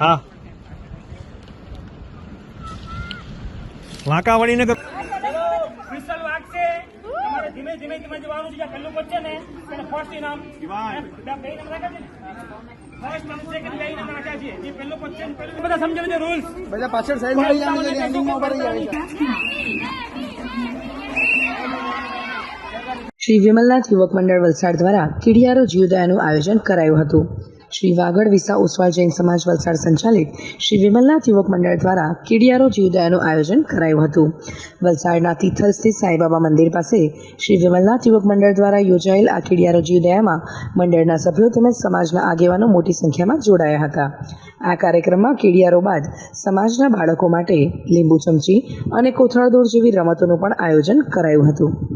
હા. વાંકા વળીને કર વિસલ વાગશે. તમારે ધીમે ધીમે ધીમે જવાનું છે પહેલું પહોંચશે ને તેને ફર્સ્ટ ઇનામ. બે બે ઇનામ રાખ્યા છે ફર્સ્ટ અને સેકન્ડ બે ઇનામ રાખ્યા છે. જે પહેલું પહોંચશે પહેલું બધા સમજો છો રૂલ્સ બધા પાછળ સાઈડમાં આવી જાય એન્ડિંગમાં ઊભા રહી જાય શ્રી વિમલનાથ યુવક મંડળ વલસાડ દ્વારા કીડિયારો જીવદયાનું આયોજન કરાયું હતું. શ્રી વાગડ વિસા ઉસ્વા જૈન સમાજ વલસાડ સંચાલિત શ્રી વિમલનાથ યુવક મંડળ દ્વારા કીડિયારો જીવદયાનું આયોજન કરાયું હતું. વલસાડના તિથલ સ્થિત સાંઈબાબા મંદિર પાસે શ્રી વિમલનાથ યુવક મંડળ દ્વારા યોજાયેલ આ કીડિયારો જીવદયામાં મંડળના સભ્યો તેમજ સમાજના આગેવાનો મોટી સંખ્યામાં જોડાયા હતા. આ કાર્યક્રમમાં કીડિયારો બાદ સમાજના બાળકો માટે લીંબુ ચમચી અને કોથળા જેવી રમતોનું પણ આયોજન કરાયું હતું.